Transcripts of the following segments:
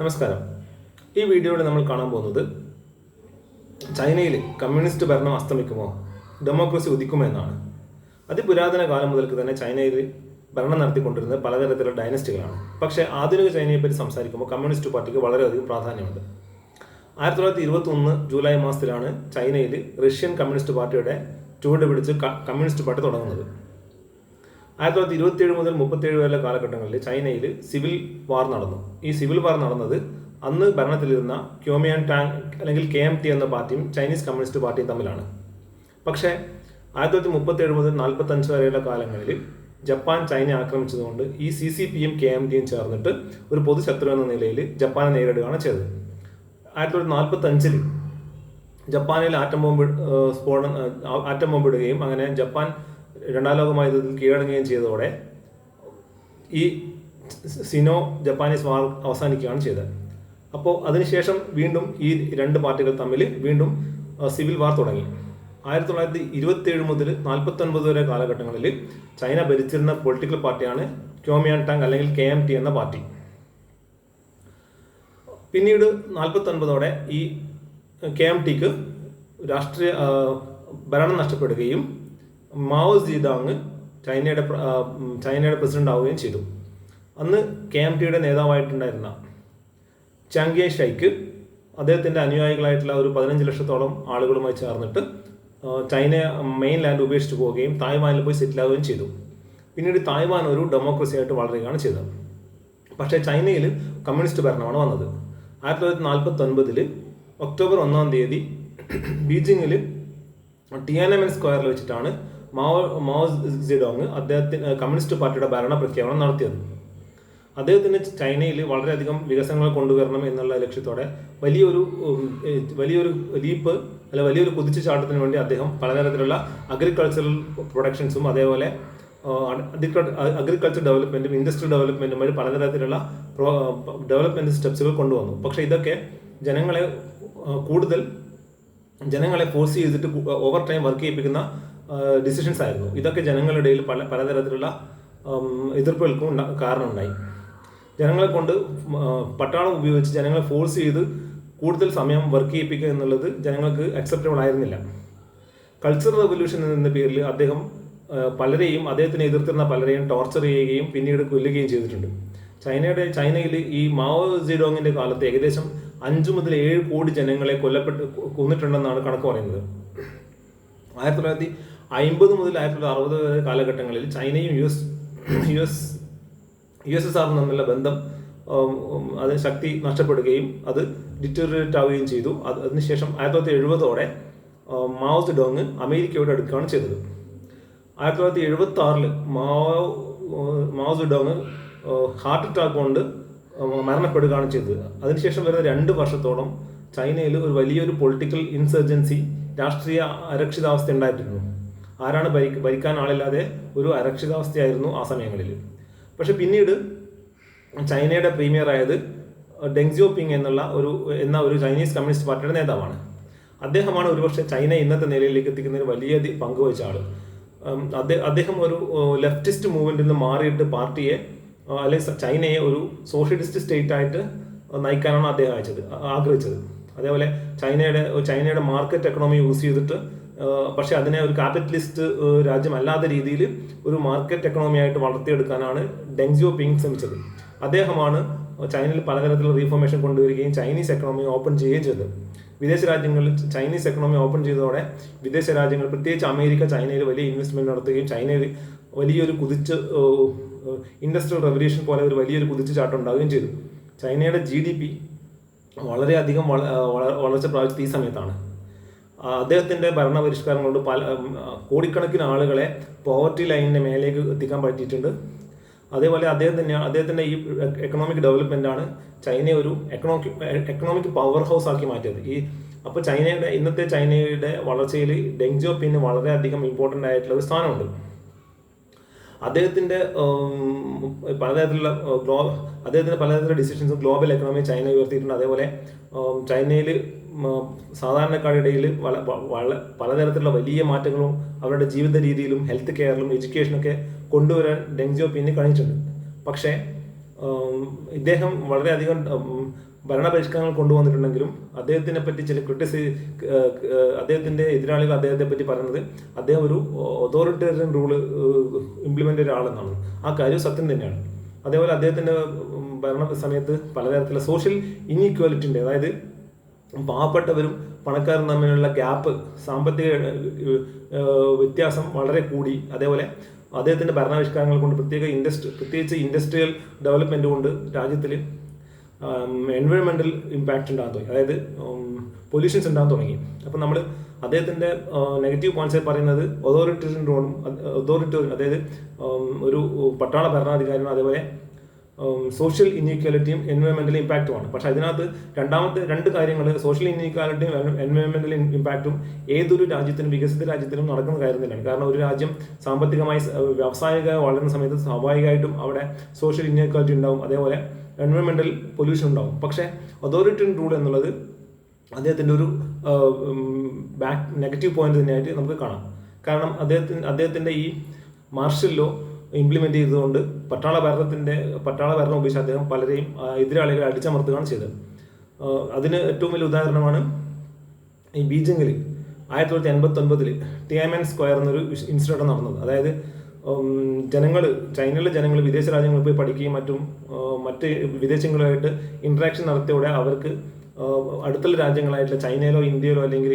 നമസ്കാരം. ഈ വീഡിയോയിൽ നമ്മൾ കാണാൻ പോകുന്നത് ചൈനയിൽ കമ്മ്യൂണിസ്റ്റ് ഭരണം അസ്തമിക്കുമോ ഡെമോക്രസി ഉദിക്കുമോ എന്നാണ്. അതിപുരാതന കാലം മുതൽക്ക് തന്നെ ചൈനയിൽ ഭരണം നടത്തിക്കൊണ്ടിരുന്നത് പലതരത്തിലുള്ള ഡൈനസ്റ്റികളാണ്. പക്ഷേ ആധുനിക ചൈനയെ പറ്റി സംസാരിക്കുമ്പോൾ കമ്മ്യൂണിസ്റ്റ് പാർട്ടിക്ക് വളരെയധികം പ്രാധാന്യമുണ്ട്. ആയിരത്തി തൊള്ളായിരത്തി ഇരുപത്തി ഒന്ന് ജൂലൈ മാസത്തിലാണ് ചൈനയിൽ റഷ്യൻ കമ്മ്യൂണിസ്റ്റ് പാർട്ടിയുടെ ചുവട് പിടിച്ച് കമ്മ്യൂണിസ്റ്റ് പാർട്ടി തുടങ്ങുന്നത്. ആയിരത്തി തൊള്ളായിരത്തി ഇരുപത്തിയേഴ് മുതൽ മുപ്പത്തേഴ് വരെ കാലഘട്ടങ്ങളിൽ ചൈനയിൽ സിവിൽ വാർ നടന്നു. ഈ സിവിൽ വാർ നടന്നത് അന്ന് ഭരണത്തിലിരുന്ന ക്യോമിയാൻ ടാങ് അല്ലെങ്കിൽ കെ എം ടി എന്ന പാർട്ടിയും ചൈനീസ് കമ്മ്യൂണിസ്റ്റ് പാർട്ടിയും തമ്മിലാണ്. പക്ഷേ ആയിരത്തി തൊള്ളായിരത്തി മുപ്പത്തേഴ് മുതൽ നാൽപ്പത്തഞ്ച് വരെയുള്ള കാലങ്ങളിൽ ജപ്പാൻ ചൈന ആക്രമിച്ചതുകൊണ്ട് ഈ സി സി പിയും കെ എം ടിയും ചേർന്നിട്ട് ഒരു പൊതുശത്രു എന്ന നിലയിൽ ജപ്പാനെ നേരിടുകയാണ് ചെയ്തത്. ആയിരത്തി തൊള്ളായിരത്തി നാൽപ്പത്തഞ്ചിൽ ജപ്പാനിൽ ആറ്റം ബോംബ് സ്ഫോടനം ആറ്റം ബോംബ് ഇടുകയും അങ്ങനെ ജപ്പാൻ രണ്ടാം ലോക മഹായുദ്ധത്തിൽ കീഴടങ്ങുകയും ചെയ്തതോടെ ഈ സിനോ ജപ്പാനീസ് വാർ അവസാനിക്കുകയാണ് ചെയ്തത്. അപ്പോൾ അതിനുശേഷം വീണ്ടും ഈ രണ്ട് പാർട്ടികൾ തമ്മിൽ വീണ്ടും സിവിൽ വാർ തുടങ്ങി. ആയിരത്തി തൊള്ളായിരത്തി ഇരുപത്തി ഏഴ് മുതൽ നാൽപ്പത്തൊൻപത് വരെ കാലഘട്ടങ്ങളിൽ ചൈന ഭരിച്ചിരുന്ന പൊളിറ്റിക്കൽ പാർട്ടിയാണ് ക്യോമിയാൻ ടാങ് അല്ലെങ്കിൽ കെ എം ടി എന്ന പാർട്ടി. പിന്നീട് നാൽപ്പത്തൊൻപതോടെ ഈ കെ എം ടിക്ക് രാഷ്ട്രീയ ഭരണം നഷ്ടപ്പെടുകയും മാവോ സീതാങ് ചൈനയുടെ ചൈനയുടെ പ്രസിഡന്റ് ആവുകയും ചെയ്തു. അന്ന് കെ എം ടിയുടെ നേതാവായിട്ടുണ്ടായിരുന്ന ചാങ്കിയ ഷൈക്ക് അദ്ദേഹത്തിന്റെ അനുയായികളായിട്ടുള്ള ഒരു പതിനഞ്ച് ലക്ഷത്തോളം ആളുകളുമായി ചേർന്നിട്ട് ചൈന മെയിൻ ലാൻഡ് ഉപേക്ഷിച്ച് പോവുകയും തായ്വാനിൽ പോയി സെറ്റിൽ ആവുകയും ചെയ്തു. പിന്നീട് തായ്വാൻ ഒരു ഡെമോക്രസി ആയിട്ട് വളരുകയാണ് ചെയ്തത്. പക്ഷേ ചൈനയിൽ കമ്മ്യൂണിസ്റ്റ് ഭരണമാണ് വന്നത്. ആയിരത്തി തൊള്ളായിരത്തി നാൽപ്പത്തി ഒൻപതിൽ ഒക്ടോബർ ഒന്നാം തീയതി ബീജിങ്ങിൽ ടിയാനമൻ സ്ക്വയറിൽ വെച്ചിട്ടാണ് മാവോ മാവോ സിഡോങ് അദ്ദേഹത്തിന് കമ്മ്യൂണിസ്റ്റ് പാർട്ടിയുടെ ഭരണ പ്രഖ്യാപനം നടത്തിയത്. അദ്ദേഹത്തിന് ചൈനയിൽ വളരെയധികം വികസനങ്ങൾ കൊണ്ടുവരണം എന്നുള്ള ലക്ഷ്യത്തോടെ വലിയൊരു വലിയൊരു ലീപ്പ് അല്ല വലിയൊരു കുതിച്ചുചാട്ടത്തിന് വേണ്ടി അദ്ദേഹം പലതരത്തിലുള്ള അഗ്രികൾച്ചറൽ പ്രൊഡക്ഷൻസും അതേപോലെ അഗ്രികൾച്ചർ ഡെവലപ്മെന്റും ഇൻഡസ്ട്രി ഡെവലപ്മെന്റും വഴി പലതരത്തിലുള്ള ഡെവലപ്മെന്റ് സ്റ്റെപ്സുകൾ കൊണ്ടുവന്നു. പക്ഷേ ഇതൊക്കെ ജനങ്ങളെ കൂടുതൽ ജനങ്ങളെ ഫോഴ്സ് ചെയ്തിട്ട് ഓവർ ടൈം വർക്ക് ചെയ്യിപ്പിക്കുന്ന ഡിസിഷൻസ് ആയിരുന്നു. ഇതൊക്കെ ജനങ്ങളുടെ ഇടയിൽ പല പലതരത്തിലുള്ള എതിർപ്പുകൾക്കും കാരണമുണ്ടായി. ജനങ്ങളെ കൊണ്ട് പട്ടാളം ഉപയോഗിച്ച് ജനങ്ങളെ ഫോഴ്സ് ചെയ്ത് കൂടുതൽ സമയം വർക്ക് ചെയ്യിപ്പിക്കുക എന്നുള്ളത് ജനങ്ങൾക്ക് അക്സെപ്റ്റബിൾ ആയിരുന്നില്ല. കൾച്ചറൽ റെവല്യൂഷൻ എന്ന പേരിൽ അദ്ദേഹം പലരെയും അദ്ദേഹത്തിനെ എതിർത്തിരുന്ന പലരെയും ടോർച്ചർ ചെയ്യുകയും പിന്നീട് കൊല്ലുകയും ചെയ്തിട്ടുണ്ട്. ചൈനയുടെ ചൈനയിൽ ഈ മാവോ ജിഡോങ്ങിന്റെ കാലത്ത് ഏകദേശം അഞ്ചു മുതൽ ഏഴ് കോടി ജനങ്ങളെ കൊല്ലപ്പെട്ട് കൊന്നിട്ടുണ്ടെന്നാണ് കണക്ക് പറയുന്നത്. ആയിരത്തി തൊള്ളായിരത്തി അമ്പത് മുതൽ ആയിരത്തി തൊള്ളായിരത്തി അറുപത് വരെ കാലഘട്ടങ്ങളിൽ ചൈനയും U S U S U S S ആറും തമ്മിലുള്ള ബന്ധം ഉം, ഉം, അത് ശക്തി നഷ്ടപ്പെടുകയും അത് ഡിറ്റോറിയേറ്റ് ആവുകയും ചെയ്തു. അത് അതിനുശേഷം ആയിരത്തി തൊള്ളായിരത്തി എഴുപതോടെ മാവോ ഡോങ് അമേരിക്കയോട് അടുക്കുകയാണ് ചെയ്തത്. ആയിരത്തി തൊള്ളായിരത്തി എഴുപത്തി ആറിൽ Mao Mao Zedong heart attack കൊണ്ട് മരണപ്പെടുകയാണ് ചെയ്തത്. അതിനുശേഷം വരുന്ന രണ്ട് വർഷത്തോളം ചൈനയിൽ ഒരു വലിയൊരു പൊളിറ്റിക്കൽ ഇൻസർജൻസി രാഷ്ട്രീയ അരക്ഷിതാവസ്ഥ ഉണ്ടായിട്ടിരുന്നു. ആരാണ് ഭരിക്ക ഭരിക്കാൻ ആളില്ലാതെ ഒരു അരക്ഷിതാവസ്ഥയായിരുന്നു ആ സമയങ്ങളിൽ. പക്ഷെ പിന്നീട് ചൈനയുടെ പ്രീമിയർ ആയത് ഡെങ് ജിയോപിങ് എന്നുള്ള ഒരു എന്ന ഒരു ചൈനീസ് കമ്മ്യൂണിസ്റ്റ് പാർട്ടിയുടെ നേതാവാണ്. അദ്ദേഹമാണ് ഒരുപക്ഷെ ചൈന ഇന്നത്തെ നിലയിലേക്ക് എത്തിക്കുന്നതിന് വലിയ പങ്ക് വഹിച്ച ആൾ അദ്ദേഹം ഒരു ലെഫ്റ്റിസ്റ്റ് മൂവ്മെന്റിൽ നിന്ന് മാറിയിട്ട് പാർട്ടിയെ അല്ലെങ്കിൽ ചൈനയെ ഒരു സോഷ്യലിസ്റ്റ് സ്റ്റേറ്റ് ആയിട്ട് നയിക്കാനാണ് അദ്ദേഹം അയച്ചത് ആഗ്രഹിച്ചത്. അതേപോലെ ചൈനയുടെ ചൈനയുടെ മാർക്കറ്റ് എക്കണോമി യൂസ് ചെയ്തിട്ട് പക്ഷെ അതിനെ ഒരു ക്യാപിറ്റലിസ്റ്റ് രാജ്യമല്ലാത്ത രീതിയിൽ ഒരു മാർക്കറ്റ് എക്കണോമി ആയിട്ട് വളർത്തിയെടുക്കാനാണ് ഡെങ്സിയോ പിങ് ശ്രമിച്ചത്. അദ്ദേഹമാണ് ചൈനയിൽ പലതരത്തിലുള്ള റീഫോർമേഷൻ കൊണ്ടുവരികയും ചൈനീസ് എക്കണോമി ഓപ്പൺ ചെയ്യുകയും ചെയ്തത്. വിദേശ രാജ്യങ്ങളിൽ ചൈനീസ് എക്കണോമി ഓപ്പൺ ചെയ്തതോടെ വിദേശ രാജ്യങ്ങൾ പ്രത്യേകിച്ച് അമേരിക്ക ചൈനയിൽ വലിയ ഇൻവെസ്റ്റ്മെന്റ് നടത്തുകയും ചൈനയിൽ വലിയൊരു കുതിച്ച് ഇൻഡസ്ട്രിയൽ റെവല്യൂഷൻ പോലെ ഒരു വലിയൊരു കുതിച്ചു ചാട്ടം ഉണ്ടാവുകയും ചെയ്തു. ചൈനയുടെ ജി ഡി പി വളരെയധികം വളർച്ച പ്രാപിച്ചത് ഈ സമയത്താണ്. ആ, അദ്ദേഹത്തിന്റെ ഭരണപരിഷ്കാരം കൊണ്ട് പല കോടിക്കണക്കിന് ആളുകളെ പോവർട്ടി ലൈനിന്റെ മേലേക്ക് എത്തിക്കാൻ പറ്റിയിട്ടുണ്ട്. അതേപോലെ അദ്ദേഹം തന്നെയാണ് അദ്ദേഹത്തിന്റെ ഈ എക്കണോമിക് ആണ് ചൈനയെ ഒരു എക്കണോമിക് എക്കണോമിക് പവർ ഹൗസ് ആക്കി മാറ്റിയത്. ഈ അപ്പോൾ ചൈനയുടെ ഇന്നത്തെ ചൈനയുടെ വളർച്ചയിൽ ഡെങ് ജിയോപിന് വളരെയധികം ഇമ്പോർട്ടന്റ് ആയിട്ടുള്ള ഒരു സ്ഥാനമുണ്ട്. അദ്ദേഹത്തിന്റെ ഉം, പലതരത്തിലുള്ള ഗ്ലോ അദ്ദേഹത്തിന്റെ പലതരത്തിലുള്ള ഡിസിഷൻസും ഗ്ലോബൽ എക്കണോമി ചൈന ഉയർത്തിയിട്ടുണ്ട്. അതേപോലെ ചൈനയിൽ സാധാരണക്കാരുടെ ഇടയിൽ വള വള പലതരത്തിലുള്ള വലിയ മാറ്റങ്ങളും അവരുടെ ജീവിത രീതിയിലും ഹെൽത്ത് കെയറിലും എഡ്യൂക്കേഷനൊക്കെ കൊണ്ടുവരാൻ ഡെങ് ജിയോപിന് കഴിഞ്ഞിട്ടുണ്ട്. പക്ഷേ ഇദ്ദേഹം വളരെയധികം ഭരണ ഭരണപരിഷ്കാരങ്ങൾ കൊണ്ടുവന്നിട്ടുണ്ടെങ്കിലും അദ്ദേഹത്തിനെ പറ്റി ചില ക്രിട്ടിസി അദ്ദേഹത്തിന്റെ എതിരാളികൾ അദ്ദേഹത്തെ പറ്റി പറയുന്നത് അദ്ദേഹം ഒരു അതോറിറ്റേറിയൻ റൂൾ ഇംപ്ലിമെന്റ് ഒരാളെന്നാണ്. ആ കാര്യം സത്യം തന്നെയാണ്. അതേപോലെ അദ്ദേഹത്തിന്റെ ഭരണ സമയത്ത് പലതരത്തിലുള്ള സോഷ്യൽ ഇൻഇക്വാലിറ്റിന്റെ അതായത് പാവപ്പെട്ടവരും പണക്കാരും തമ്മിലുള്ള ഗ്യാപ്പ് സാമ്പത്തിക വ്യത്യാസം വളരെ കൂടി. അതേപോലെ അദ്ദേഹത്തിന്റെ ഭരണാവിഷ്കാരങ്ങൾ കൊണ്ട് പ്രത്യേക ഇൻഡസ്ട്രി പ്രത്യേകിച്ച് ഇൻഡസ്ട്രിയൽ ഡെവലപ്മെന്റ് കൊണ്ട് രാജ്യത്തിൽ എൻവയോൺമെന്റൽ ഇമ്പാക്റ്റ് ഉണ്ടാകാൻ തുടങ്ങി. അതായത് പൊല്യൂഷൻസ് ഉണ്ടാകാൻ തുടങ്ങി. അപ്പം നമ്മൾ അദ്ദേഹത്തിന്റെ നെഗറ്റീവ് പോയിന്റ്സ് പറയുന്നത് അതോറിറ്റേറിയൻ റോളും അതോറിറ്റേറിയൻ അതായത് ഒരു പട്ടാള ഭരണാധികാരിയും അതേപോലെ സോഷ്യൽ ഇൻഈക്വാലിറ്റിയും എൻവയോൺമെന്റൽ ഇമ്പാക്റ്റുമാണ് പക്ഷെ അതിനകത്ത് രണ്ടാമത്തെ രണ്ട് കാര്യങ്ങൾ സോഷ്യൽ ഇൻഈക്വാലിറ്റിയും എൻവയോൺമെന്റൽ ഇമ്പാക്റ്റും ഏതൊരു രാജ്യത്തിനും വികസിത രാജ്യത്തിനും നടക്കുന്ന കാര്യം തന്നെയാണ് കാരണം ഒരു രാജ്യം സാമ്പത്തികമായി വ്യാവസായിക വളരുന്ന സമയത്ത് സ്വാഭാവികമായിട്ടും അവിടെ സോഷ്യൽ ഇൻഈക്വാലിറ്റി ഉണ്ടാവും. അതേപോലെ എൻവയോൺമെന്റൽ പൊല്യൂഷൻ ഉണ്ടാവും. പക്ഷേ അതോറിറ്റി റൂൾ എന്നുള്ളത് അദ്ദേഹത്തിന്റെ ഒരു ബാക്ക് നെഗറ്റീവ് പോയിന്റ് തന്നെയായിട്ട് നമുക്ക് കാണാം. കാരണം അദ്ദേഹത്തിന് അദ്ദേഹത്തിന്റെ ഈ മാർഷൽ ലോ ഇംപ്ലിമെന്റ് ചെയ്തുകൊണ്ട് പട്ടാള ഭരണത്തിന്റെ പട്ടാള ഭരണം ഉപയോഗിച്ച് അദ്ദേഹം പലരെയും എതിരാളികളെ അടിച്ചമർത്തുകയാണ് ചെയ്തത്. അതിന് ഏറ്റവും വലിയ ഉദാഹരണമാണ് ഈ ബീജിംഗിൽ ആയിരത്തി തൊള്ളായിരത്തി എൺപത്തി ഒൻപതിൽ ടിയാമൻ സ്ക്വയർ എന്നൊരു ഇൻസിഡന്റ് നടന്നത്. അതായത് ജനങ്ങൾ ചൈനയിലെ ജനങ്ങൾ വിദേശ രാജ്യങ്ങളിൽ പോയി പഠിക്കുകയും മറ്റും മറ്റ് വിദേശങ്ങളുമായിട്ട് ഇൻട്രാക്ഷൻ നടത്തിയോടെ അവർക്ക് അടുത്തുള്ള രാജ്യങ്ങളായിട്ടുള്ള ചൈനയിലോ ഇന്ത്യയിലോ അല്ലെങ്കിൽ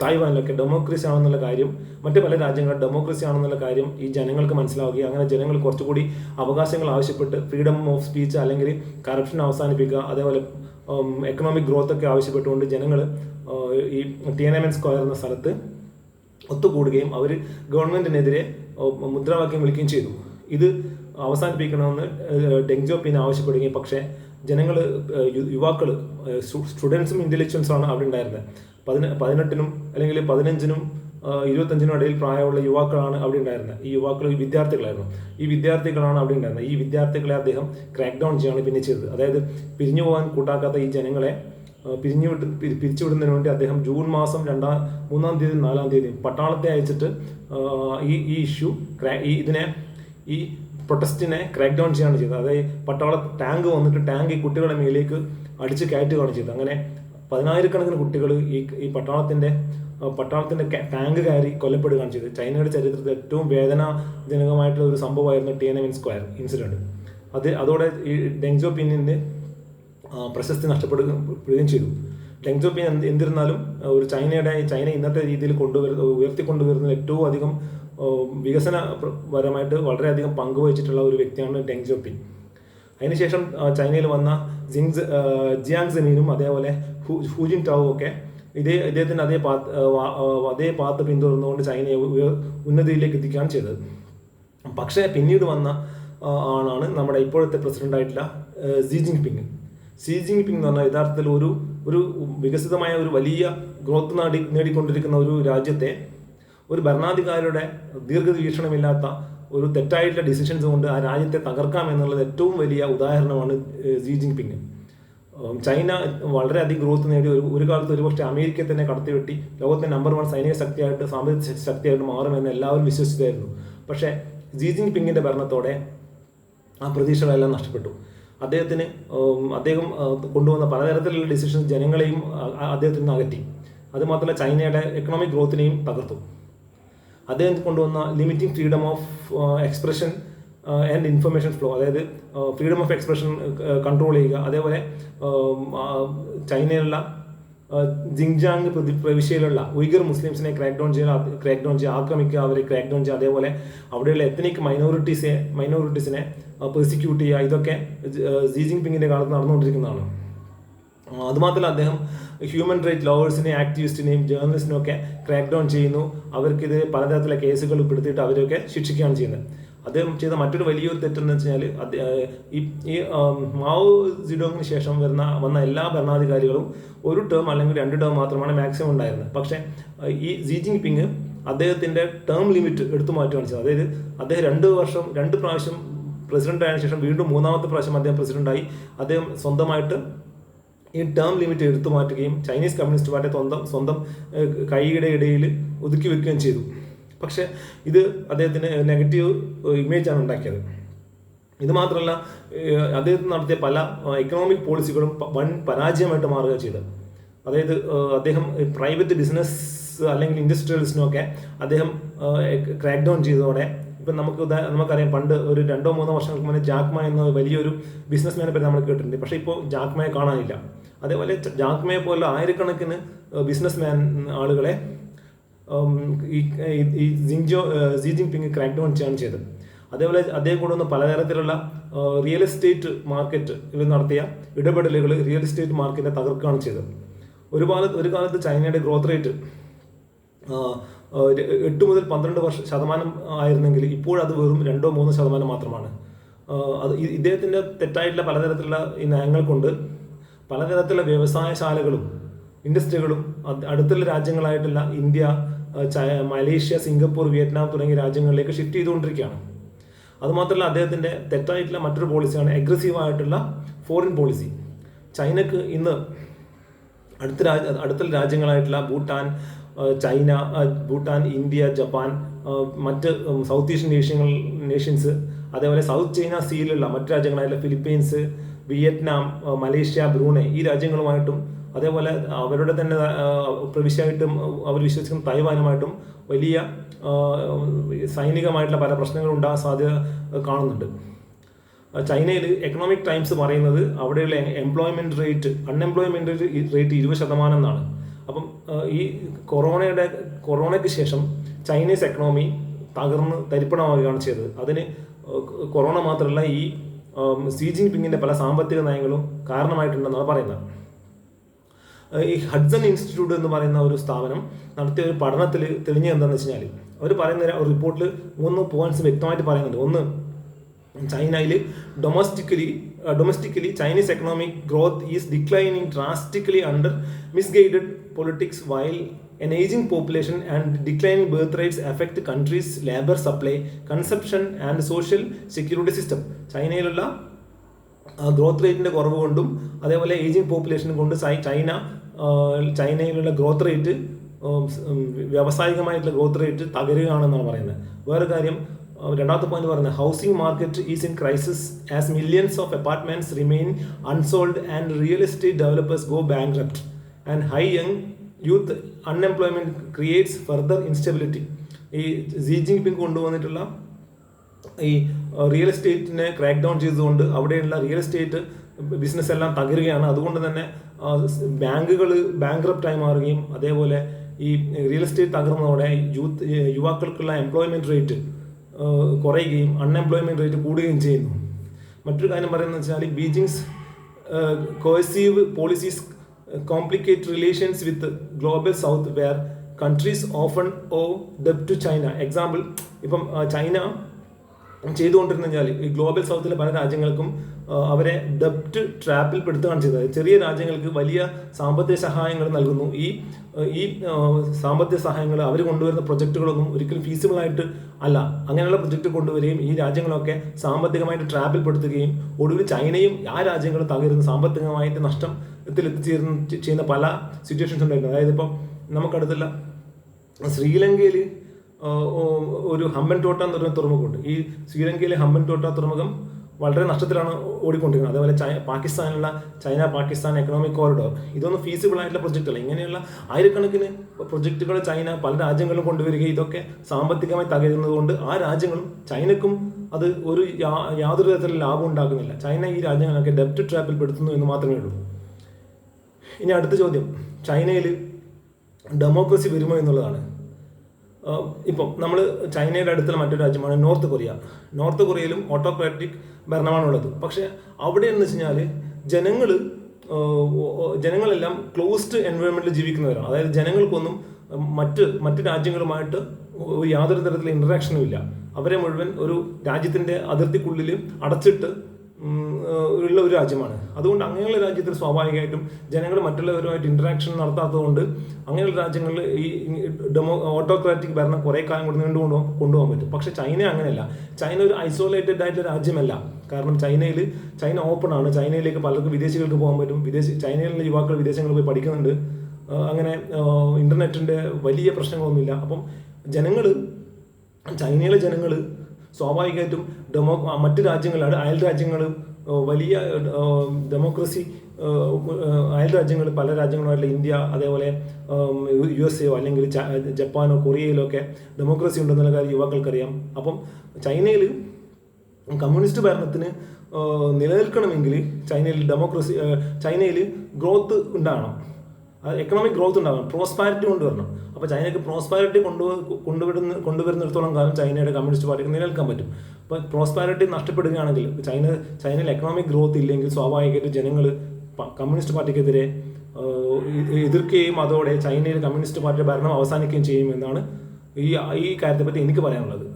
തായ്വാനിലൊക്കെ ഡെമോക്രസി ആണെന്നുള്ള കാര്യം മറ്റ് പല രാജ്യങ്ങളും ഡെമോക്രസി ആണെന്നുള്ള കാര്യം ഈ ജനങ്ങൾക്ക് മനസ്സിലാവുകയും അങ്ങനെ ജനങ്ങൾ കുറച്ചുകൂടി അവകാശങ്ങൾ ആവശ്യപ്പെട്ട് ഫ്രീഡം ഓഫ് സ്പീച്ച് അല്ലെങ്കിൽ കറപ്ഷൻ അവസാനിപ്പിക്കുക അതേപോലെ എക്കണോമിക് ഗ്രോത്ത് ഒക്കെ ആവശ്യപ്പെട്ടുകൊണ്ട് ജനങ്ങൾ ഈ ടിയനമെൻ സ്ക്വയർ എന്ന സ്ഥലത്ത് ഒത്തുകൂടുകയും അവർ ഗവൺമെന്റിനെതിരെ മുദ്രാവാക്യം വിളിക്കുകയും ചെയ്തു. ഇത് അവസാനിപ്പിക്കണമെന്ന് ഏഹ്, ഡെങ് ജോപ്പിന് ആവശ്യപ്പെടുകയും പക്ഷേ ജനങ്ങൾ യുവാക്കൾ സ്റ്റുഡൻസും ഇന്റലക്ച്വൽസും ആണ് അവിടെ ഉണ്ടായിരുന്നത്. പതിന പതിനെട്ടിനും അല്ലെങ്കിൽ പതിനഞ്ചിനും ഇരുപത്തഞ്ചിനും ഇടയിൽ പ്രായമുള്ള യുവാക്കളാണ് അവിടെ ഉണ്ടായിരുന്നത്. ഈ യുവാക്കൾ വിദ്യാർത്ഥികളായിരുന്നു. ഈ വിദ്യാർത്ഥികളാണ് അവിടെ ഉണ്ടായിരുന്നത്. ഈ വിദ്യാർത്ഥികളെ അദ്ദേഹം ക്രാക്ക് ഡൗൺ ചെയ്യാണ് പിന്നെ ചെയ്തത്. അതായത് പിരിഞ്ഞു പോകാൻ കൂട്ടാക്കാത്ത ഈ ജനങ്ങളെ പിരിഞ്ഞു വിട്ട് പിരിച്ചുവിടുന്നതിന് വേണ്ടി അദ്ദേഹം ജൂൺ മാസം രണ്ടാം മൂന്നാം തീയതി നാലാം തീയതി പട്ടാളത്തെ അയച്ചിട്ട് ഈ ഈ ഇഷ്യൂ ക്രാ ഈ ഇതിനെ ഈ പ്രൊട്ടസ്റ്റിനെ ക്രാക്ക് ഡൗൺ ചെയ്യാണ് ചെയ്തത്. അതായത് പട്ടാള ടാങ്ക് വന്നിട്ട് ടാങ്ക് ഈ കുട്ടികളുടെ മേലേക്ക് അടിച്ച് കയറ്റുകയാണ് ചെയ്തത്. അങ്ങനെ പതിനായിരക്കണക്കിന് കുട്ടികൾ ഈ ഈ പട്ടാളത്തിന്റെ പട്ടാളത്തിന്റെ ക- ടാങ്ക് കയറി കൊല്ലപ്പെടുകയാണ് ചെയ്തത്. ചൈനയുടെ ചരിത്രത്തിൽ ഏറ്റവും വേദനാജനകമായിട്ടുള്ള ഒരു സംഭവമായിരുന്നു ടിയനമിൻ സ്ക്വയർ ഇൻസിഡന്റ്. അത് അതോടെ ഈ ഡെങ്ജോ പിന്നിന്റെ ആ, പ്രശസ്തി നഷ്ടപ്പെടുകയും ചെയ്തു. ഡെങ് പിൻ എന്തിരുന്നാലും ഒരു ചൈനയുടെ ചൈന ഇന്നത്തെ രീതിയിൽ കൊണ്ടുവരുന്ന ഉയർത്തിക്കൊണ്ടുവരുന്ന ഏറ്റവും അധികം വികസനപരമായിട്ട് വികസന പ്ര- പരമായിട്ട് വളരെയധികം പങ്കുവഹിച്ചിട്ടുള്ള ഒരു വ്യക്തിയാണ് ഡെങ് ജോപ്പിൻ അതിനുശേഷം ചൈനയിൽ വന്ന ജിങ്സ് ജിയാങ് സെമീനും അതേപോലെ ഹൂജിൻ ടാവും ഒക്കെ ഇതേ ഇദ്ദേഹത്തിന് അതേ പാത്ത് അതേ പാത്ത് പിന്തുടർന്നുകൊണ്ട് ചൈനയെ ഉന്നതിയിലേക്ക് എത്തിക്കുകയാണ് ചെയ്തത്. പക്ഷേ പിന്നീട് വന്ന ആളാണ് നമ്മുടെ ഇപ്പോഴത്തെ പ്രസിഡന്റ് ആയിട്ടുള്ള Xi Jinping Xi Jinping എന്ന് പറഞ്ഞാൽ യഥാർത്ഥത്തിൽ ഒരു ഒരു വികസിതമായ ഒരു വലിയ ഗ്രോത്ത് നേടി നേടിക്കൊണ്ടിരിക്കുന്ന ഒരു രാജ്യത്തെ ഒരു ഭരണാധികാരിയുടെ ദീർഘവീക്ഷണമില്ലാത്ത ഒരു തെറ്റായിട്ടുള്ള ഡിസിഷൻസ് കൊണ്ട് ആ രാജ്യത്തെ തകർക്കാം എന്നുള്ളത് ഏറ്റവും വലിയ ഉദാഹരണമാണ് ജി ജിങ് പിങ് ചൈന വളരെയധികം ഗ്രോത്ത് നേടി. ഒരു ഒരു കാലത്ത് ഒരുപക്ഷെ അമേരിക്കയെ തന്നെ കടത്തിവെട്ടി ലോകത്തെ നമ്പർ വൺ സൈനിക ശക്തിയായിട്ട് സാമ്പത്തിക ശക്തിയായിട്ട് മാറുമെന്ന് എല്ലാവരും വിശ്വസിച്ചായിരുന്നു പക്ഷേ ജി ജിങ് പിങ്ങിന്റെ ഭരണത്തോടെ ആ പ്രതീക്ഷകളെല്ലാം നഷ്ടപ്പെട്ടു. അദ്ദേഹത്തിന് അദ്ദേഹം കൊണ്ടുവന്ന പലതരത്തിലുള്ള ഡിസിഷൻസ് ജനങ്ങളെയും അദ്ദേഹത്തിൽ നിന്ന് അകറ്റി. അതുമാത്രമല്ല ചൈനയുടെ എക്കണോമിക് ഗ്രോത്തിനെയും തകർത്തു. അദ്ദേഹം കൊണ്ടുവന്ന limiting freedom of expression and information flow അതായത് ഫ്രീഡം ഓഫ് എക്സ്പ്രഷൻ കൺട്രോൾ ചെയ്യുക. അതേപോലെ ചൈനയിലുള്ള ജിങ്ജാങ് പ്രതി പ്രവിശ്യയിലുള്ള ഉയ്ഗർ മുസ്ലിംസിനെ ക്രാക്ക് ഡൗൺ ചെയ്യുക ക്രാക്ക് ഡൗൺ ചെയ്യുക ആക്രമിക്കുക അവരെ ക്രാക്ക് ഡൗൺ ചെയ്യുക അതേപോലെ അവിടെയുള്ള എത്തനിക് മൈനോറിറ്റീസെ മൈനോറിറ്റീസിനെ പെർസിക്യൂട്ട് ചെയ്യുക. ഇതൊക്കെ ജി ജിങ് പിങ്ങിന്റെ കാലത്ത് നടന്നുകൊണ്ടിരിക്കുന്നതാണ്. അതുമാത്രമല്ല അദ്ദേഹം ഹ്യൂമൻ റൈറ്റ് ലോവേഴ്സിനെയും ആക്ടിവിസ്റ്റിനെയും ജേർണലിസ്റ്റിനെയും ഒക്കെ ക്രാക്ക് ഡൗൺ ചെയ്യുന്നു. അവർക്കെതിരെ പലതരത്തിലെ കേസുകൾ പെടുത്തിയിട്ട് അവരെയൊക്കെ ശിക്ഷിക്കുകയാണ് ചെയ്യുന്നത്. അദ്ദേഹം ചെയ്ത മറ്റൊരു വലിയൊരു തെറ്റെന്ന് വെച്ചാൽ ഈ ഈ മാവോ സിഡോങ്ങിന് ശേഷം വരുന്ന വന്ന എല്ലാ ഭരണാധികാരികളും ഒരു ടേം അല്ലെങ്കിൽ രണ്ട് ടേം മാത്രമാണ് മാക്സിമം ഉണ്ടായിരുന്നത്. പക്ഷേ ഈ സി ജിങ് പിങ് അദ്ദേഹത്തിന്റെ ടേം ലിമിറ്റ് എടുത്തു മാറ്റുകയാണ് ചെയ്തത്. അതായത് അദ്ദേഹം രണ്ട് വർഷം രണ്ട് പ്രാവശ്യം പ്രസിഡന്റ് ആയതിനു ശേഷം വീണ്ടും മൂന്നാമത്തെ പ്രാവശ്യം അദ്ദേഹം പ്രസിഡന്റായി അദ്ദേഹം സ്വന്തമായിട്ട് ഈ ടേം ലിമിറ്റ് എടുത്തു മാറ്റുകയും ചൈനീസ് കമ്മ്യൂണിസ്റ്റ് പാർട്ടി സ്വന്തം സ്വന്തം കൈയുടെ ഇടയിൽ ഒതുക്കി വെക്കുകയും ചെയ്തു. പക്ഷെ ഇത് അദ്ദേഹത്തിന് നെഗറ്റീവ് ഇമേജ് ആണ് ഉണ്ടാക്കിയത്. ഇത് മാത്രമല്ല അദ്ദേഹത്തിന് അദ്ദേഹം നടത്തിയ പല എക്കണോമിക് പോളിസികളും വൻ പരാജയമായിട്ട് മാറുക ചെയ്തത്. അതായത് അദ്ദേഹം പ്രൈവറ്റ് ബിസിനസ് അല്ലെങ്കിൽ ഇൻഡസ്ട്രിയലിസ്റ്റിനൊക്കെ അദ്ദേഹം ക്രാക്ക് ഡൗൺ ചെയ്തതോടെ ഇപ്പം നമുക്ക് നമുക്കറിയാം പണ്ട് ഒരു രണ്ടോ മൂന്നോ വർഷങ്ങൾക്ക് മുന്നേ ജാക്മ എന്ന വലിയൊരു ബിസിനസ്മാനെ പറ്റി നമ്മൾ കേട്ടിട്ടുണ്ട്. പക്ഷേ ഇപ്പോൾ ജാക്മയെ കാണാനില്ല. അതേപോലെ ജാക്മയെ പോലെ ആയിരക്കണക്കിന് ബിസിനസ്മാൻ ആളുകളെ ഈ ജിൻജോ ജി ജിൻപിങ് ക്രാക്ക് ഡൗൺ ചെയ്യാണ് ചെയ്തത്. അതേപോലെ അദ്ദേഹം കൊണ്ടുവന്ന പലതരത്തിലുള്ള റിയൽ എസ്റ്റേറ്റ് മാർക്കറ്റ് നടത്തിയ ഇടപെടലുകൾ റിയൽ എസ്റ്റേറ്റ് മാർക്കറ്റിനെ തകർക്കുകയാണ് ചെയ്തത്. ഒരുപാട് ഒരു കാലത്ത് ചൈനയുടെ ഗ്രോത്ത് റേറ്റ് എട്ട് മുതൽ പന്ത്രണ്ട് വർഷ ശതമാനം ആയിരുന്നെങ്കിൽ ഇപ്പോഴത് വെറും രണ്ടോ മൂന്നോ ശതമാനം മാത്രമാണ്. അത് ഇദ്ദേഹത്തിന്റെ തെറ്റായിട്ടുള്ള പലതരത്തിലുള്ള ഈ നയങ്ങൾ കൊണ്ട് പലതരത്തിലുള്ള വ്യവസായശാലകളും ഇൻഡസ്ട്രികളും അടുത്തുള്ള രാജ്യങ്ങളായിട്ടുള്ള ഇന്ത്യ മലേഷ്യ സിംഗപ്പൂർ വിയറ്റ്നാം തുടങ്ങിയ രാജ്യങ്ങളിലേക്ക് ഷിഫ്റ്റ് ചെയ്തുകൊണ്ടിരിക്കുകയാണ്. അതുമാത്രമല്ല അദ്ദേഹത്തിന്റെ തെറ്റായിട്ടുള്ള മറ്റൊരു പോളിസിയാണ് അഗ്രസീവ് ആയിട്ടുള്ള ഫോറിൻ പോളിസി ചൈനക്ക് ഇന്ന് അടുത്ത രാജ അടുത്തുള്ള രാജ്യങ്ങളായിട്ടുള്ള Bhutan China Bhutan India Japan മറ്റ് സൗത്ത് ഏഷ്യൻ നേഷ്യങ്ങൾ നേഷ്യൻസ് അതേപോലെ സൗത്ത് ചൈന സീയിലുള്ള മറ്റ് രാജ്യങ്ങളായിട്ടുള്ള ഫിലിപ്പീൻസ് വിയറ്റ്നാം മലേഷ്യ ബ്രൂണെ ഈ രാജ്യങ്ങളുമായിട്ടും അതേപോലെ അവരുടെ തന്നെ പ്രവിശ്യമായിട്ടും അവർ വിശ്വസിക്കുന്ന തൈവാനുമായിട്ടും വലിയ സൈനികമായിട്ടുള്ള പല പ്രശ്നങ്ങളും ഉണ്ടാകാൻ സാധ്യത കാണുന്നുണ്ട്. ചൈനയിൽ എക്കണോമിക് ടൈംസ് പറയുന്നത് അവിടെയുള്ള എംപ്ലോയ്മെന്റ് റേറ്റ് അൺഎംപ്ലോയ്മെന്റ് റേറ്റ് ഇരുപത് ശതമാനം എന്നാണ്. അപ്പം ഈ കൊറോണയുടെ കൊറോണയ്ക്ക് ശേഷം ചൈനീസ് എക്കണോമി തകർന്ന് തരിപ്പണമാവുകയാണ് ചെയ്തത്. അതിന് കൊറോണ മാത്രമല്ല ഈ ഉം, ജിൻ പിങ്ങിന്റെ പല സാമ്പത്തിക നയങ്ങളും കാരണമായിട്ടുണ്ടെന്നാണ് പറയുന്നത്. ഈ ഹഡ്സൺ ഇൻസ്റ്റിറ്റ്യൂട്ട് എന്ന് പറയുന്ന ഒരു സ്ഥാപനം നടത്തിയ ഒരു പഠനത്തിൽ തെളിഞ്ഞ എന്താണെന്ന് വെച്ച് കഴിഞ്ഞാൽ അവർ പറയുന്ന ഒരു റിപ്പോർട്ടിൽ മൂന്ന് പോയിന്റ്സ് വ്യക്തമായിട്ട് പറയുന്നുണ്ട്. ഒന്ന് ചൈനയിൽ domestically domestically Chinese economic growth is declining drastically under misguided politics while an aging population and declining birth rates effect countries labour supply conception and social security system ചൈനയിലുള്ള growth റേറ്റിന്റെ കുറവ് കൊണ്ടും അതേപോലെ ഏജിങ് പോപ്പുലേഷൻ കൊണ്ട് China ചൈനയിലുള്ള growth rate വ്യാവസായികമായിട്ടുള്ള growth rate തകരുകയാണെന്നാണ് പറയുന്നത്. വേറെ കാര്യം രണ്ടാമത്തെ പോയിന്റ് പറയുന്നത് housing market is in crisis as millions of apartments remain unsold and real estate developers go bank and high young youth unemployment creates further instability ഈ Xi Jinping കൊണ്ടുവന്നിട്ടുള്ള ഈ റിയൽ എസ്റ്റേറ്റിനെ ക്രാക്ക് ഡൗൺ ചെയ്തുകൊണ്ട് അവിടെയുള്ള real estate business എല്ലാം തകരുകയാണ്. അതുകൊണ്ട് തന്നെ ബാങ്കുകൾ ബാങ്ക്രപ്റ്റായി മാറുകയും അതേപോലെ ഈ റിയൽ എസ്റ്റേറ്റ് തകർന്നതോടെ യൂത്ത് യുവാക്കൾക്കുള്ള എംപ്ലോയ്മെന്റ് റേറ്റ് കുറയുകയും അൺഎംപ്ലോയ്മെന്റ് റേറ്റ് കൂടുകയും ചെയ്യുന്നു. മറ്റൊരു കാര്യം പറയുന്നത് വെച്ചാൽ Beijing's coercive policies complicate relations with global south where countries often owe debt to China example ഇപ്പം ആ, ചൈന ചെയ്തുകൊണ്ടിരുന്ന ഈ ഗ്ലോബൽ സൗത്തിലെ പല രാജ്യങ്ങൾക്കും അവരെ ഡെപ്റ്റ് ട്രാപ്പിൽ പെടുത്തുകയാണ് ചെയ്തത്. ചെറിയ രാജ്യങ്ങൾക്ക് വലിയ സാമ്പത്തിക സഹായങ്ങൾ നൽകുന്നു. ഈ ഈ സാമ്പത്തിക സഹായങ്ങൾ അവർ കൊണ്ടുവരുന്ന പ്രൊജക്റ്റുകളൊന്നും ഒരിക്കലും ഫീസിബിൾ ആയിട്ട് അല്ല. അങ്ങനെയുള്ള പ്രൊജക്റ്റ് കൊണ്ടുവരികയും ഈ രാജ്യങ്ങളൊക്കെ സാമ്പത്തികമായിട്ട് ട്രാപ്പിൽ പെടുത്തുകയും ഒടുവിൽ ചൈനയും ആ രാജ്യങ്ങളും തകരുന്ന സാമ്പത്തികമായിട്ട് നഷ്ടത്തിൽ എത്തിച്ചേരുന്ന ചെയ്യുന്ന പല സിറ്റുവേഷൻസ് ഉണ്ടായിരുന്നു. അതായത് ഇപ്പം നമുക്കടുത്തുള്ള ശ്രീലങ്കയിൽ ഒരു ഹമ്മൻ ടോട്ട എന്ന് പറയുന്ന തുറമുഖമുണ്ട്. ഈ ശ്രീലങ്കയിലെ ഹമ്മൻ ടോട്ട തുറമുഖം വളരെ നഷ്ടത്തിലാണ് ഓടിക്കൊണ്ടിരിക്കുന്നത് അതേപോലെ ചൈ ചൈന പാകിസ്ഥാൻ എക്കണോമിക് കോറിഡോർ ഇതൊന്നും ഫീസിബിൾ ആയിട്ടുള്ള പ്രൊജക്റ്റ് അല്ല. ഇങ്ങനെയുള്ള ആയിരക്കണക്കിന് പ്രൊജക്റ്റുകൾ ചൈന പല രാജ്യങ്ങളും കൊണ്ടുവരികയും ഇതൊക്കെ സാമ്പത്തികമായി തകരുന്നതുകൊണ്ട് ആ രാജ്യങ്ങളും ചൈനക്കും അത് ഒരു യാതൊരു തരത്തിലുള്ള ലാഭം ഉണ്ടാക്കുന്നില്ല. ചൈന ഈ രാജ്യങ്ങളൊക്കെ ഡെപ്റ്റ് ട്രാപ്പിൽ പെടുത്തുന്നു എന്ന് മാത്രമേ ഉള്ളൂ. ഇനി അടുത്ത ചോദ്യം. ചൈനയിൽ ഡെമോക്രസി വരുമോ എന്നുള്ളതാണ്. ഇപ്പം നമ്മൾ ചൈനയുടെ അടുത്തുള്ള മറ്റൊരു രാജ്യമാണ് നോർത്ത് കൊറിയ. നോർത്ത് കൊറിയയിലും ഓട്ടോക്രാറ്റിക് ഭരണമാണുള്ളത്. പക്ഷെ അവിടെ എന്ന് വെച്ച് കഴിഞ്ഞാൽ ജനങ്ങൾ ജനങ്ങളെല്ലാം ക്ലോസ്ഡ് എൻവയോൺമെന്റിൽ ജീവിക്കുന്നവരാണ്. അതായത് ജനങ്ങൾക്കൊന്നും മറ്റ് മറ്റ് രാജ്യങ്ങളുമായിട്ട് യാതൊരു തരത്തിലുള്ള ഇന്ററാക്ഷനും ഇല്ല. അവരെ മുഴുവൻ ഒരു രാജ്യത്തിന്റെ അതിർത്തിക്കുള്ളിൽ അടച്ചിട്ട് ഉള്ള ഒരു രാജ്യമാണ്. അതുകൊണ്ട് അങ്ങനെയുള്ള രാജ്യത്തിൽ സ്വാഭാവികമായിട്ടും ജനങ്ങൾ മറ്റുള്ളവരുമായിട്ട് ഇന്ററാക്ഷൻ നടത്താത്തതുകൊണ്ട് അങ്ങനെയുള്ള രാജ്യങ്ങളിൽ ഈ ഡെമോ ഓട്ടോക്രാറ്റിക് ഭരണം കുറേ കാലം കൊണ്ട് നീണ്ടു കൊണ്ടുപോകാൻ കൊണ്ടുപോകാൻ പറ്റും. പക്ഷെ ചൈന അങ്ങനെയല്ല. ചൈന ഒരു ഐസോലേറ്റഡ് ആയിട്ടുള്ള രാജ്യമല്ല. കാരണം ചൈനയിൽ ചൈന ഓപ്പൺ ആണ്. ചൈനയിലേക്ക് പലർക്കും വിദേശികൾക്ക് പോകാൻ പറ്റും. വിദേശ ചൈനയിലുള്ള യുവാക്കൾ വിദേശങ്ങളിൽ പോയി പഠിക്കുന്നുണ്ട്. അങ്ങനെ ഇന്റർനെറ്റിന്റെ വലിയ പ്രശ്നങ്ങളൊന്നുമില്ല. അപ്പം ജനങ്ങൾ ചൈനയിലെ ജനങ്ങൾ സ്വാഭാവികമായിട്ടും ഡെമോ മറ്റ് രാജ്യങ്ങളാണ് അയൽ രാജ്യങ്ങൾ വലിയ ഡെമോക്രസി അയൽ രാജ്യങ്ങൾ പല രാജ്യങ്ങളുമായിട്ടുള്ള ഇന്ത്യ അതേപോലെ യു എസ് എയോ അല്ലെങ്കിൽ ജപ്പാനോ കൊറിയയിലോ ഒക്കെ ഡെമോക്രസി ഉണ്ടെന്നുള്ള കാര്യം യുവാക്കൾക്കറിയാം. അപ്പം ചൈനയിൽ കമ്മ്യൂണിസ്റ്റ് ഭരണത്തിന് നിലനിൽക്കണമെങ്കിൽ ചൈനയിൽ ഡെമോക്രസി ചൈനയിൽ ഗ്രോത്ത് ഉണ്ടാകണം. എക്കണോമിക് ഗ്രോത്ത് ഉണ്ടാകണം പ്രോസ്പാരിറ്റി കൊണ്ടുവരണം. അപ്പോൾ ചൈനയ്ക്ക് പ്രോസ്പാരിറ്റി കൊണ്ടു കൊണ്ടുവരുന്ന കൊണ്ടുവരുന്നിടത്തോളം കാലം ചൈനയുടെ കമ്മ്യൂണിസ്റ്റ് പാർട്ടിക്ക് നിലനിൽക്കാൻ പറ്റും. അപ്പോൾ പ്രോസ്പാരിറ്റി നഷ്ടപ്പെടുകയാണെങ്കിൽ ചൈന ചൈനയിൽ എക്കണോമിക് ഗ്രോത്ത് ഇല്ലെങ്കിൽ സ്വാഭാവികമായിട്ട് ജനങ്ങൾ കമ്മ്യൂണിസ്റ്റ് പാർട്ടിക്കെതിരെ എതിർക്കുകയും അതോടെ ചൈനയിൽ കമ്മ്യൂണിസ്റ്റ് പാർട്ടിയുടെ ഭരണം അവസാനിക്കുകയും ചെയ്യും എന്നാണ് ഈ ഈ കാര്യത്തെപ്പറ്റി എനിക്ക് പറയാനുള്ളത്.